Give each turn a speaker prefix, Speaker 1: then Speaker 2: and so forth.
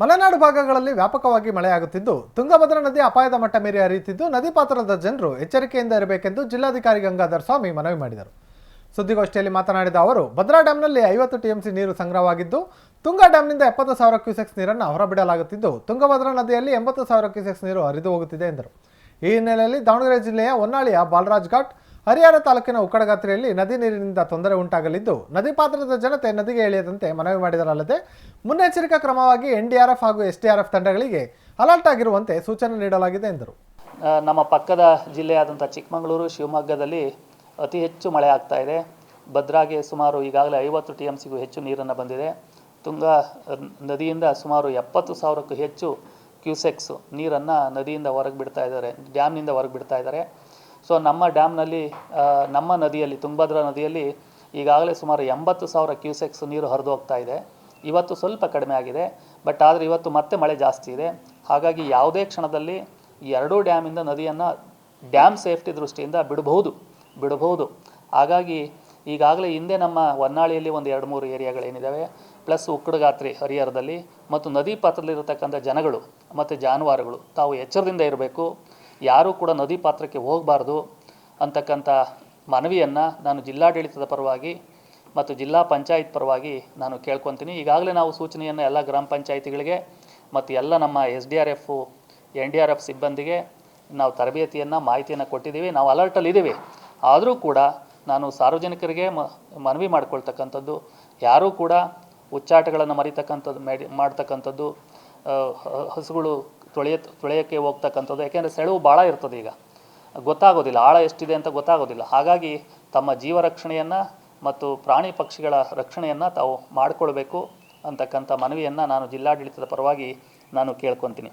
Speaker 1: ಮಲೆನಾಡು ಭಾಗಗಳಲ್ಲಿ ವ್ಯಾಪಕವಾಗಿ ಮಳೆಯಾಗುತ್ತಿದ್ದು, ತುಂಗಭದ್ರಾ ನದಿ ಅಪಾಯದ ಮಟ್ಟ ಮೀರಿ ಹರಿಯುತ್ತಿದ್ದು, ನದಿ ಪಾತ್ರದ ಜನರು ಎಚ್ಚರಿಕೆಯಿಂದ ಇರಬೇಕೆಂದು ಜಿಲ್ಲಾಧಿಕಾರಿ ಗಂಗಾಧರ್ ಸ್ವಾಮಿ ಮನವಿ ಮಾಡಿದರು. ಸುದ್ದಿಗೋಷ್ಠಿಯಲ್ಲಿ ಮಾತನಾಡಿದ ಅವರು, ಭದ್ರಾ ಡ್ಯಾಂನಲ್ಲಿ ಐವತ್ತು ಟಿಎಂಸಿ ನೀರು ಸಂಗ್ರಹವಾಗಿದ್ದು, ತುಂಗಾ ಡ್ಯಾಂನಿಂದ ಎಪ್ಪತ್ತು ಸಾವಿರ ಕ್ಯೂಸೆಕ್ಸ್ ನೀರನ್ನು ಹೊರಬಿಡಲಾಗುತ್ತಿದ್ದು, ತುಂಗಭದ್ರಾ ನದಿಯಲ್ಲಿ ಎಂಬತ್ತು ಸಾವಿರ ಕ್ಯೂಸೆಕ್ಸ್ ನೀರು ಹರಿದು ಹೋಗುತ್ತಿದೆ ಎಂದರು. ಈ ಹಿನ್ನೆಲೆಯಲ್ಲಿ ದಾವಣಗೆರೆ ಜಿಲ್ಲೆಯ ಹೊನ್ನಾಳಿಯ ಬಾಲರಾಜ್ ಘಾಟ್ ಹರಿಹರ ತಾಲೂಕಿನ ಉಕ್ಕಡಗಾತ್ರೆಯಲ್ಲಿ ನದಿ ನೀರಿನಿಂದ ತೊಂದರೆ ಉಂಟಾಗಲಿದ್ದು, ನದಿ ಪಾತ್ರದ ಜನತೆ ನದಿಗೆ ಇಳಿಯದಂತೆ ಮನವಿ ಮಾಡಿದರಲ್ಲದೆ, ಮುನ್ನೆಚ್ಚರಿಕಾ ಕ್ರಮವಾಗಿ ಎನ್ಡಿಆರ್ಎಫ್ ಹಾಗೂ ಎಸ್ಡಿಆರ್ಎಫ್ ತಂಡಗಳಿಗೆ ಅಲರ್ಟ್ ಆಗಿರುವಂತೆ ಸೂಚನೆ ನೀಡಲಾಗಿದೆ ಎಂದರು.
Speaker 2: ನಮ್ಮ ಪಕ್ಕದ ಜಿಲ್ಲೆಯಾದಂಥ ಚಿಕ್ಕಮಗಳೂರು, ಶಿವಮೊಗ್ಗದಲ್ಲಿ ಅತಿ ಹೆಚ್ಚು ಮಳೆ ಆಗ್ತಾ ಇದೆ. ಭದ್ರಾಗೆ ಸುಮಾರು ಈಗಾಗಲೇ ಐವತ್ತು ಟಿ ಎಂ ಸಿಗೂ ಹೆಚ್ಚು ನೀರನ್ನು ಬಂದಿದೆ. ತುಂಗಾ ನದಿಯಿಂದ ಸುಮಾರು ಎಪ್ಪತ್ತು ಸಾವಿರಕ್ಕೂ ಹೆಚ್ಚು ಕ್ಯೂಸೆಕ್ಸ್ ನೀರನ್ನು ನದಿಯಿಂದ ಹೊರಗೆ ಬಿಡ್ತಾ ಇದ್ದಾರೆ, ಡ್ಯಾಮ್ನಿಂದ ಹೊರಗೆ ಬಿಡ್ತಾ ಇದ್ದಾರೆ. ಸೊ ನಮ್ಮ ಡ್ಯಾಮ್ನಲ್ಲಿ ನಮ್ಮ ನದಿಯಲ್ಲಿ ತುಂಗಭದ್ರಾ ನದಿಯಲ್ಲಿ ಈಗಾಗಲೇ ಸುಮಾರು ಎಂಬತ್ತು ಸಾವಿರ ಕ್ಯೂಸೆಕ್ಸ್ ನೀರು ಹರಿದು ಹೋಗ್ತಾ ಇದೆ. ಇವತ್ತು ಸ್ವಲ್ಪ ಕಡಿಮೆ ಆಗಿದೆ, ಬಟ್ ಆದರೆ ಇವತ್ತು ಮತ್ತೆ ಮಳೆ ಜಾಸ್ತಿ ಇದೆ. ಹಾಗಾಗಿ ಯಾವುದೇ ಕ್ಷಣದಲ್ಲಿ ಎರಡೂ ಡ್ಯಾಮಿಂದ ನದಿಯನ್ನು ಡ್ಯಾಮ್ ಸೇಫ್ಟಿ ದೃಷ್ಟಿಯಿಂದ ಬಿಡಬಹುದು ಬಿಡಬಹುದು. ಹಾಗಾಗಿ ಈಗಾಗಲೇ ಹಿಂದೆ ನಮ್ಮ ಹೊನ್ನಾಳಿಯಲ್ಲಿ ಒಂದು ಎರಡು ಮೂರು ಏರಿಯಾಗಳೇನಿದ್ದಾವೆ ಪ್ಲಸ್ ಉಕ್ಕಡಗಾತ್ರಿ ಹರಿಹರದಲ್ಲಿ ಮತ್ತು ನದಿ ಪಾತ್ರದಲ್ಲಿರತಕ್ಕಂಥ ಜನಗಳು ಮತ್ತು ಜಾನುವಾರುಗಳು ತಾವು ಎಚ್ಚರದಿಂದ ಇರಬೇಕು. ಯಾರೂ ಕೂಡ ನದಿ ಪಾತ್ರಕ್ಕೆ ಹೋಗಬಾರ್ದು ಅಂತಕ್ಕಂಥ ಮನವಿಯನ್ನು ನಾನು ಜಿಲ್ಲಾಡಳಿತದ ಪರವಾಗಿ ಮತ್ತು ಜಿಲ್ಲಾ ಪಂಚಾಯತ್ ಪರವಾಗಿ ನಾನು ಕೇಳ್ಕೊತೀನಿ. ಈಗಾಗಲೇ ನಾವು ಸೂಚನೆಯನ್ನು ಎಲ್ಲ ಗ್ರಾಮ ಪಂಚಾಯಿತಿಗಳಿಗೆ ಮತ್ತು ಎಲ್ಲ ನಮ್ಮ S D R F, N D R F ಸಿಬ್ಬಂದಿಗೆ ನಾವು ತರಬೇತಿಯನ್ನು, ಮಾಹಿತಿಯನ್ನು ಕೊಟ್ಟಿದ್ದೀವಿ. ನಾವು ಅಲರ್ಟಲ್ಲಿ ಇದ್ದೀವಿ. ಆದರೂ ಕೂಡ ನಾನು ಸಾರ್ವಜನಿಕರಿಗೆ ಮನವಿ ಮಾಡಿಕೊಳ್ತಕ್ಕಂಥದ್ದು, ಯಾರೂ ಕೂಡ ಉಚ್ಚಾಟಗಳನ್ನು ಮರಿತಕ್ಕಂಥದ್ದು ಮೇಡಿ ಮಾಡ್ತಕ್ಕಂಥದ್ದು ಹಸುಗಳು ತೊಳೆಯ ತೊಳೆಯೋಕ್ಕೆ ಹೋಗ್ತಕ್ಕಂಥದ್ದು. ಯಾಕೆಂದರೆ ಸೆಳವು ಭಾಳ ಇರ್ತದೆ ಈಗ. ಗೊತ್ತಾಗೋದಿಲ್ಲ, ಆಳ ಎಷ್ಟಿದೆ ಅಂತ ಗೊತ್ತಾಗೋದಿಲ್ಲ. ಹಾಗಾಗಿ ತಮ್ಮ ಜೀವ ರಕ್ಷಣೆಯನ್ನು ಮತ್ತು ಪ್ರಾಣಿ ಪಕ್ಷಿಗಳ ರಕ್ಷಣೆಯನ್ನು ತಾವು ಮಾಡಿಕೊಳ್ಬೇಕು ಅಂತಕ್ಕಂಥ ಮನವಿಯನ್ನು ನಾನು ಜಿಲ್ಲಾಡಳಿತದ ಪರವಾಗಿ ನಾನು ಕೇಳ್ಕೊತೀನಿ.